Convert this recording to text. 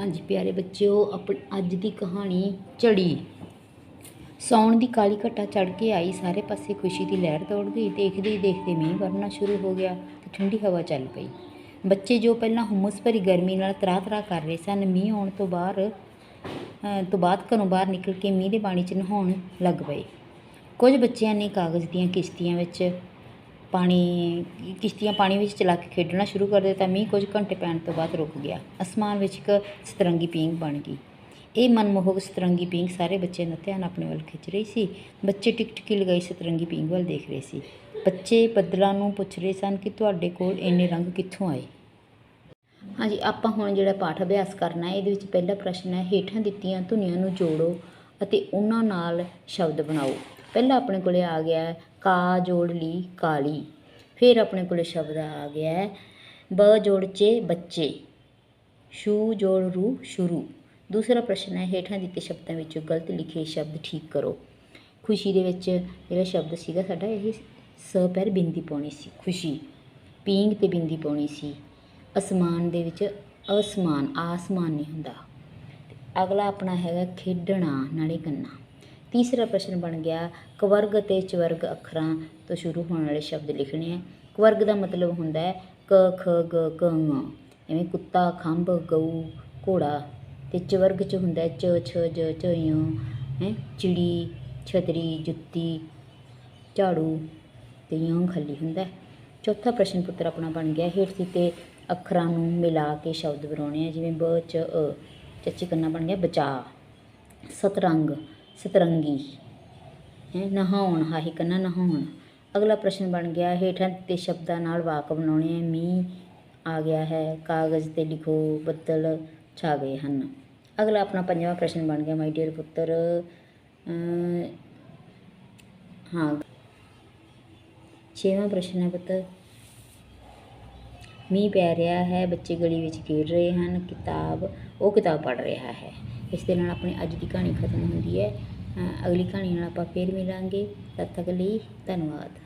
ਹਾਂਜੀ, ਪਿਆਰੇ ਬੱਚਿਓ, ਆਪਣੀ ਅੱਜ ਦੀ ਕਹਾਣੀ ਝੜੀ। ਸੌਣ ਦੀ ਕਾਲੀ ਘਟਾ ਚੜ ਕੇ ਆਈ, ਸਾਰੇ ਪਾਸੇ ਖੁਸ਼ੀ ਦੀ ਲਹਿਰ ਦੌੜ ਗਈ। ਦੇਖਦੇ ਹੀ ਦੇਖਦੇ ਮੀਂਹ ਵਰਨਾ ਸ਼ੁਰੂ ਹੋ ਗਿਆ ਤੇ ਠੰਡੀ ਹਵਾ ਚੱਲ ਪਈ। ਬੱਚੇ ਜੋ ਪਹਿਲਾਂ ਹੁਮਸ ਭਰੀ ਗਰਮੀ ਨਾਲ ਤਰਾਹ-ਤਰਾਹ ਕਰ ਰਹੇ ਸਨ, ਮੀਂਹ ਆਉਣ ਤੋਂ ਬਾਅਦ ਤੋਂ ਬਾਅਦ ਘਰੋਂ ਬਾਹਰ ਨਿਕਲ ਕੇ ਮੀਂਹ ਦੇ ਪਾਣੀ 'ਚ ਨਹਾਉਣ ਲੱਗ ਪਏ। ਕੁਝ ਬੱਚਿਆਂ ਨੇ ਕਾਗਜ਼ ਦੀਆਂ ਕਿਸ਼ਤੀਆਂ ਵਿੱਚ ਪਾਣੀ, ਕਿਸ਼ਤੀਆਂ ਪਾਣੀ ਵਿੱਚ ਚਲਾ ਕੇ ਖੇਡਣਾ ਸ਼ੁਰੂ ਕਰ ਦਿੱਤਾ। ਮੀਂਹ ਕੁਝ ਘੰਟੇ ਪੈਣ ਤੋਂ ਬਾਅਦ ਰੁਕ ਗਿਆ। ਅਸਮਾਨ ਵਿੱਚ ਇੱਕ ਸਤਰੰਗੀ ਪੀਂਘ ਬਣ ਗਈ। ਇਹ ਮਨਮੋਹਕ ਸਤਰੰਗੀ ਪੀਂਘ ਸਾਰੇ ਬੱਚਿਆਂ ਦਾ ਧਿਆਨ ਆਪਣੇ ਵੱਲ ਖਿੱਚ ਰਹੀ ਸੀ। ਬੱਚੇ ਟਿਕਟਿਕੀ ਲਗਾਈ ਸਤਰੰਗੀ ਪੀਂਘ ਵੱਲ ਦੇਖ ਰਹੇ ਸੀ। ਬੱਚੇ ਬੱਦਲਾਂ ਨੂੰ ਪੁੱਛ ਰਹੇ ਸਨ ਕਿ ਤੁਹਾਡੇ ਕੋਲ ਇੰਨੇ ਰੰਗ ਕਿੱਥੋਂ ਆਏ? ਹਾਂਜੀ, ਆਪਾਂ ਹੁਣ ਜਿਹੜਾ ਪਾਠ ਅਭਿਆਸ ਕਰਨਾ ਹੈ, ਇਹਦੇ ਵਿੱਚ ਪਹਿਲਾ ਪ੍ਰਸ਼ਨ ਹੈ, ਹੇਠਾਂ ਦਿੱਤੀਆਂ ਧੁਨੀਆਂ ਨੂੰ ਜੋੜੋ। ਅਤੇ ਉਹਨਾਂ ਨਾਲ ਸ਼ਬਦ ਬਣਾਓ। ਪਹਿਲਾਂ ਆਪਣੇ ਕੋਲੇ ਆ ਗਿਆ ਕਾ ਜੋੜ ਲਈ ਕਾਲੀ। ਫਿਰ ਆਪਣੇ ਕੋਲੇ ਸ਼ਬਦ ਆ ਗਿਆ ਬ ਜੋੜ ਚੇ ਬੱਚੇ। ਸ਼ੂ ਜੋੜ ਰੂ ਸ਼ੁਰੂ। ਦੂਸਰਾ ਪ੍ਰਸ਼ਨ ਹੈ, ਹੇਠਾਂ ਦਿੱਤੇ ਸ਼ਬਦਾਂ ਵਿੱਚੋਂ ਗਲਤ ਲਿਖੇ ਸ਼ਬਦ ਠੀਕ ਕਰੋ। ਖੁਸ਼ੀ ਦੇ ਵਿੱਚ ਜਿਹੜਾ ਸ਼ਬਦ ਸੀਗਾ, ਸਾਡਾ ਇਹ ਸ ਪੈਰ ਬਿੰਦੀ ਪਾਉਣੀ ਸੀ। ਖੁਸ਼ੀ। ਪੀਂਗ ਤੇ ਬਿੰਦੀ ਪਾਉਣੀ ਸੀ। ਅਸਮਾਨ ਦੇ ਵਿੱਚ ਅਸਮਾਨ, ਆਸਮਾਨ ਨਹੀਂ ਹੁੰਦਾ। ਅਗਲਾ ਆਪਣਾ ਹੈਗਾ ਖੇਡਣਾ, ਨਾਲੇ ਕੰਨਾ। ਤੀਸਰਾ ਪ੍ਰਸ਼ਨ ਬਣ ਗਿਆ, ਕਵਰਗ ਅਤੇ ਚਵਰਗ ਅੱਖਰਾਂ ਤੋਂ ਸ਼ੁਰੂ ਹੋਣ ਵਾਲੇ ਸ਼ਬਦ ਲਿਖਣੇ ਆ। ਕਵਰਗ ਦਾ ਮਤਲਬ ਹੁੰਦਾ ਹੈ ਕ, ਖ, ਗ, ਕ। ङ ਜਿਵੇਂ ਕੁੱਤਾ, ਖੰਭ, ਗਊ, ਘੋੜਾ ਤੇ ਚਵਰਗ ਚ ਹੁੰਦਾ ਹੈ ਚ, ਛ, ਜ ਝ ঞ ਹੈ। ਚਿੜੀ, ਛਤਰੀ, ਜੁੱਤੀ, ਝਾੜੂ ਤੇ ਯੋਂ ਖਾਲੀ ਹੁੰਦਾ ਚੌਥਾ ਪ੍ਰਸ਼ਨ ਪੁੱਤਰ ਆਪਣਾ ਬਣ ਗਿਆ, ਹੇਠ ਦਿੱਤੇ ਅੱਖਰਾਂ ਨੂੰ ਮਿਲਾ ਕੇ ਸ਼ਬਦ ਬਣਾਉਣੇ ਆ, ਜਿਵੇਂ ਬ, ਚ, ਅ। ਚੱਚੀ ਕੰਨਾ ਬਣ ਗਿਆ? ਬਚਾ ਸਤਰੰਗ, ਸਤਰੰਗੀ। ਹੈ, ਨਹਾਉਣ, ਹਾਹੀ ਕੰਨਾ ਨਹਾਉਣ। ਅਗਲਾ ਪ੍ਰਸ਼ਨ ਬਣ ਗਿਆ ਹੇਠਾਂ ਦਿੱਤੇ ਸ਼ਬਦਾਂ ਨਾਲ ਵਾਕ ਬਣਾਉਣੇ। ਆ ਮੀਂਹ ਆ ਗਿਆ ਹੈ, ਕਾਗਜ਼ ਤੇ ਲਿਖੋ ਬੱਦਲ ਛਾ ਗਏ ਹਨ। ਅਗਲਾ ਆਪਣਾ ਪੰਜਵਾਂ ਪ੍ਰਸ਼ਨ ਬਣ ਗਿਆ, ਮਾਈ ਡੀਅਰ ਪੁੱਤਰ। ਹਾਂ। ਛੇਵਾਂ ਪ੍ਰਸ਼ਨ ਹੈ ਪੁੱਤਰ। ਮੀਂਹ ਪੈ ਰਿਹਾ ਹੈ, ਬੱਚੇ ਗਲੀ ਵਿੱਚ ਖੇਡ ਰਹੇ ਹਨ, ਕਿਤਾਬ, ਉਹ ਕਿਤਾਬ ਪੜ੍ਹ ਰਿਹਾ ਹੈ। ਇਸ ਦੇ ਨਾਲ ਆਪਣੀ ਅੱਜ ਦੀ ਕਹਾਣੀ ਖਤਮ ਹੁੰਦੀ ਹੈ। ਅਗਲੀ ਕਹਾਣੀ ਨਾਲ ਆਪਾਂ ਫੇਰ ਮਿਲਾਂਗੇ। ਤਦ ਤੱਕ ਲਈ ਧੰਨਵਾਦ।